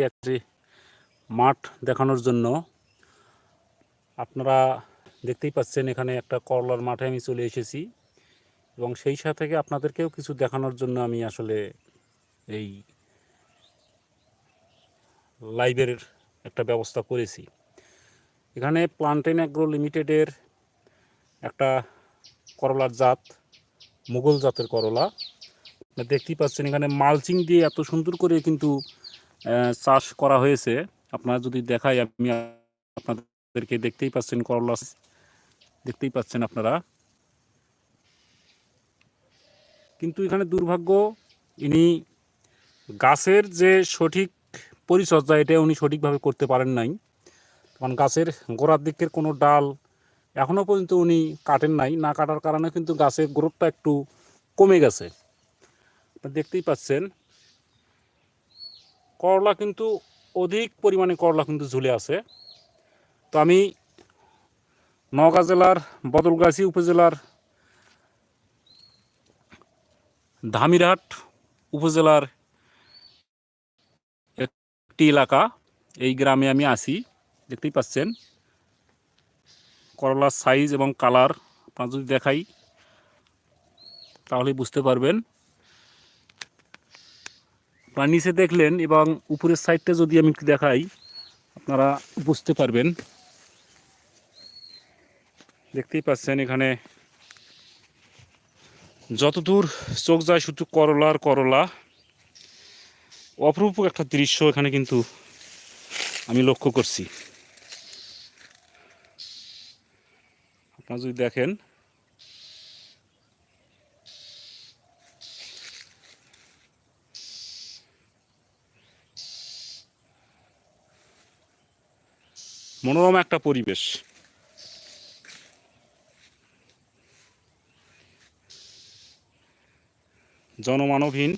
একটি মাঠ দেখানোর জন্য? আপনারা দেখতেই পাচ্ছেন এখানে একটা করলার মাঠে আমি চলে এসেছি এবং সেই সাথে আপনাদেরকেও কিছু দেখানোর জন্য আমি আসলে এই লাইভের একটা ব্যবস্থা করেছি। এখানে প্লান্টেন অ্যাগ্রো লিমিটেডের একটা করলার জাত, মুঘল জাতের করলা। দেখতেই পাচ্ছেন এখানে মালচিং দিয়ে এত সুন্দর করে কিন্তু চাষ করা হয়েছে। আপনারা যদি দেখাই, আমি আপনাদেরকে দেখতেই পাচ্ছেন করলা দেখতেই পাচ্ছেন আপনারা। কিন্তু এখানে দুর্ভাগ্য, ইনি গাছের যে সঠিক পরিচর্যা, এটা উনি সঠিকভাবে করতে পারেন নাই। কারণ গাছের গোড়ার দিকের কোনো ডাল এখনও পর্যন্ত উনি কাটেন নাই। না কাটার কারণে কিন্তু গাছের গ্রোথটা একটু কমে গেছে। দেখতেই পাচ্ছেন করলা কিন্তু অধিক পরিমাণে করলা কিন্তু ঝুলে আছে। তো আমি নওগাঁ জেলার, বদলগাছি উপজেলার, ধামিরহাট উপজেলার একটি এলাকা। এই গ্রামে আমি আছি, দেখতেই পাচ্ছেন। করলার সাইজ এবং কালার আপনার যদি দেখাই তাহলে বুঝতে পারবেন। আপনারা নিচে দেখলেন এবং উপরের সাইডটা যদি আমি একটু দেখাই, আপনারা বুঝতে পারবেন। দেখতেই পাচ্ছেন এখানে যতদূর চোখ যায় শুধু করলা আর করলা। অপরূপ একটা দৃশ্য এখানে কিন্তু আমি লক্ষ্য করছি। আপনারা যদি দেখেন মনোরম একটা পরিবেশ। জনমানবহীন